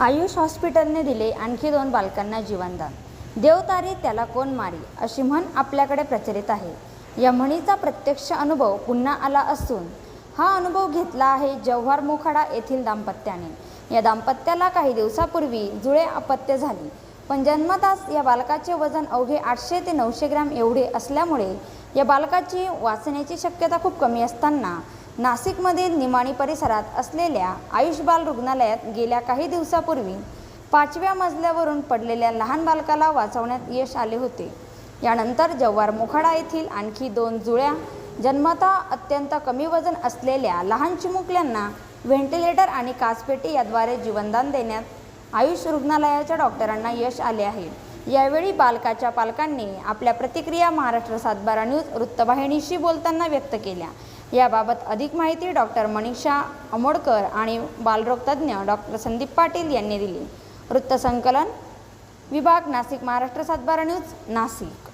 आयुष हॉस्पिटलने दिले आणखी दोन बालकांना जीवनदान. देवतारी त्याला कोण मारी अशी म्हण आपल्याकडे प्रचलित आहे. या म्हणीचा प्रत्यक्ष अनुभव पुन्हा आला असून हा अनुभव घेतला आहे जव्हार मोखाडा येथील दाम्पत्याने. या दाम्पत्याला काही दिवसापूर्वी जुळे अपत्य झाली. पण जन्मताच या बालकाचे वजन अवघे आठशे ते नऊशे ग्रॅम एवढे असल्यामुळे या बालकाची वाचण्याची शक्यता खूप कमी असताना नाशिकमधील निमाणी परिसरात असलेल्या आयुष बाल रुग्णालयात गेल्या काही दिवसापूर्वी पाचव्या मजल्यावरून पडलेल्या लहान बालकाला वाचवण्यात यश आले होते. यानंतर जव्हार मोखाडा येथील आणखी दोन जुळ्या जन्मता अत्यंत कमी वजन असलेल्या लहान चिमुकल्यांना व्हेंटिलेटर आणि काचपेटी याद्वारे जीवनदान देण्यात आयुष रुग्णालयाच्या डॉक्टरांना यश आले आहे. यावेळी बालकाच्या पालकांनी आपल्या प्रतिक्रिया महाराष्ट्र सातबारा न्यूज वृत्तवाहिनीशी बोलताना व्यक्त केल्या. याबाबत अधिक माहिती डॉक्टर मनीषा अमोडकर आणि बालरोगतज्ञ डॉक्टर संदीप पाटील यांनी दिली. वृत्तसंकलन विभाग नाशिक महाराष्ट्र सातबारा न्यूज नाशिक.